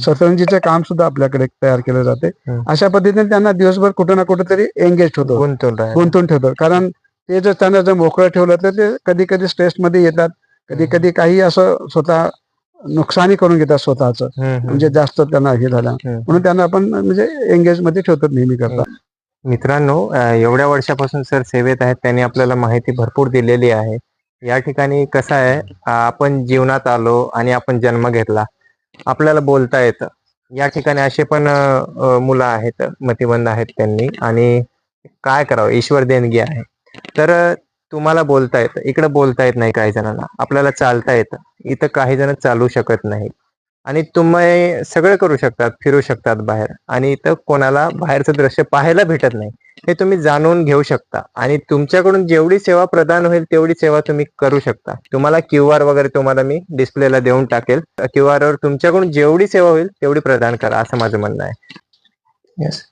सतरंजीचे काम सुद्धा आपल्याकडे तयार केलं जाते. अशा पद्धतीने त्यांना दिवसभर कुठं ना कुठेतरी एंगेज होतो. गुंतून ठेवतो. कारण ते जर त्यांना जर मोकळं ठेवलं तर ते कधी कधी स्ट्रेस मध्ये येतात. कधी कधी काही असं स्वतः नुकसानी करून घेतात स्वतःच. म्हणजे जास्त त्यांना हे झालं. म्हणून त्यांना आपण म्हणजे एंगेजमध्ये ठेवतो नेहमी करता. मित्रांनो एवढ्या वर्षापासून सर सेवेत आहेत. त्यांनी आपल्याला माहिती भरपूर दिलेली आहे. या ठिकाणी कसं आहे आपण जीवनात आलो आणि आपण जन्म घेतला. आपल्याला बोलता येतं. या ठिकाणी असे पण मुलं आहेत मतिमंद आहेत त्यांनी. आणि काय करावं? ईश्वर देणगी आहे. तर तुम्हाला बोलता येतं. इकडे बोलता येत नाही काही जणांना. आपल्याला चालता येतं. इथं काही जण चालू शकत नाही आणि तुम्ही सगळं करू शकतात फिरू शकतात बाहेर. आणि इथं कोणाला बाहेरचं दृश्य पाहायला भेटत नाही. हे तुम्ही जाणून घेऊ शकता. आणि तुमच्याकडून जेवढी सेवा प्रदान होईल तेवढी सेवा तुम्ही करू शकता. तुम्हाला क्यू आर वगैरे तुम्हाला मी डिस्प्लेला देऊन टाकेल. क्यू आर वर तुमच्याकडून जेवढी सेवा होईल तेवढी प्रदान करा असं माझं म्हणणं आहे. येस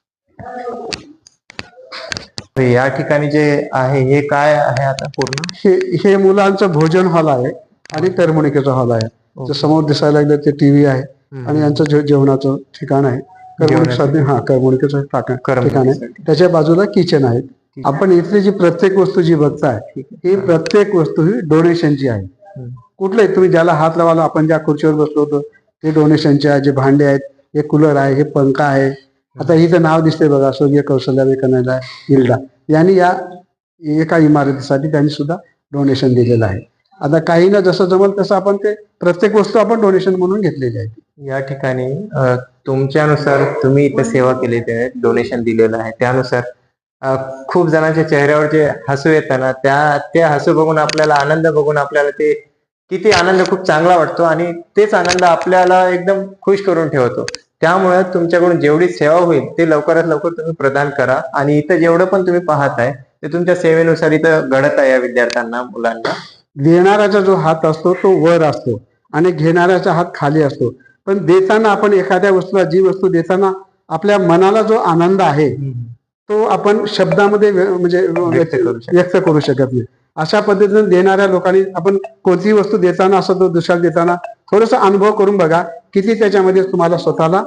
या ठिकाणी जे आहे हे काय आहे आता पूर्ण? हे हे मुलांचं भोजन हॉल आहे आणि करमणुकीचा हॉल आहे. समोर दिसायला लागलं ते टीव्ही आहे आणि यांचं जेवणाचं ठिकाण आहे. करमणुकीसाठी हा ठिकाण ठिकाण आहे. त्याच्या बाजूला किचन आहे. आपण इथली जी प्रत्येक वस्तू जी बघताय ही प्रत्येक वस्तू ही डोनेशनची आहे. कुठलंही तुम्ही ज्याला हात लावाला आपण ज्या खुर्चीवर बसलो होतो ते डोनेशनचे आहे जे भांडे आहेत हे कूलर आहे हे पंखा आहे. आता इथं नाव दिसतंय बघा स्वर्गीय कौशल्या कन्हैया हिल्डा. यांनी या एका इमारतीसाठी त्यांनी सुद्धा डोनेशन दिलेलं आहे. आता काहींना जसं जमल तसं आपण ते प्रत्येक वस्तू आपण डोनेशन म्हणून घेतलेली आहे. या ठिकाणी तुमच्यानुसार तुम्ही इथं सेवा केली ते डोनेशन दिलेलं आहे. त्यानुसार खूप जणांच्या चेहऱ्यावर जे हसू येतं ना त्या ते हसू बघून आपल्याला आनंद बघून आपल्याला ते किती आनंद खूप चांगला वाटतो आणि तेच आनंद आपल्याला एकदम खुश करून ठेवतो. त्यामुळे तुमच्याकडून जेवढी सेवा होईल ते लवकरात लवकर तुम्ही प्रदान करा आणि इथं जेवढं पण तुम्ही पाहताय ते तुमच्या सेवेनुसार इथं घडत आहे या विद्यार्थ्यांना मुलांना. देणाऱ्याचा जो हात असतो तो वर असतो आणि घेणाऱ्याचा हात खाली असतो. पण देताना आपण एखाद्या वस्तूला जी वस्तू देताना आपल्या मनाला जो आनंद आहे तो आपण शब्दामध्ये म्हणजे व्यक्त करू शकत. नाही. अशा पद्धतीने देणाऱ्या लोकांनी आपण कोणतीही वस्तू देताना असं तो दुसऱ्याला देताना थोडासा अनुभव करून बघा किती त्याच्यामध्ये तुम्हाला स्वतःला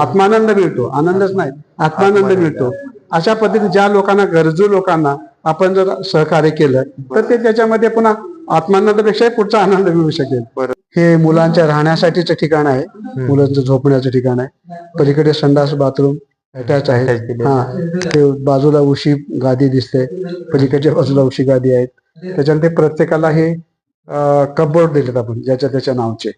आत्मानंद मिळतो. आनंदच नाही आत्मानंद आत्मानंद. मिळतो. अशा पद्धतीने ज्या लोकांना गरजू लोकांना आपण जर सहकार्य केलं तर ते त्याच्यामध्ये पुन्हा आत्मानंदापेक्षा पुढचा आनंद मिळू शकेल. हे मुलांच्या राहण्यासाठीचं ठिकाण आहे. मुलांचं झोपण्याचं ठिकाण आहे. पलीकडे संडास बाथरूम अटॅच आहे. हा. ते बाजूला उशी गादी दिसते. पलीकडच्या बाजूला उशी गादी आहेत. त्याच्यानंतर प्रत्येकाला हे कपबोर्ड दिलेत आपण ज्याच्या त्याच्या नावचे.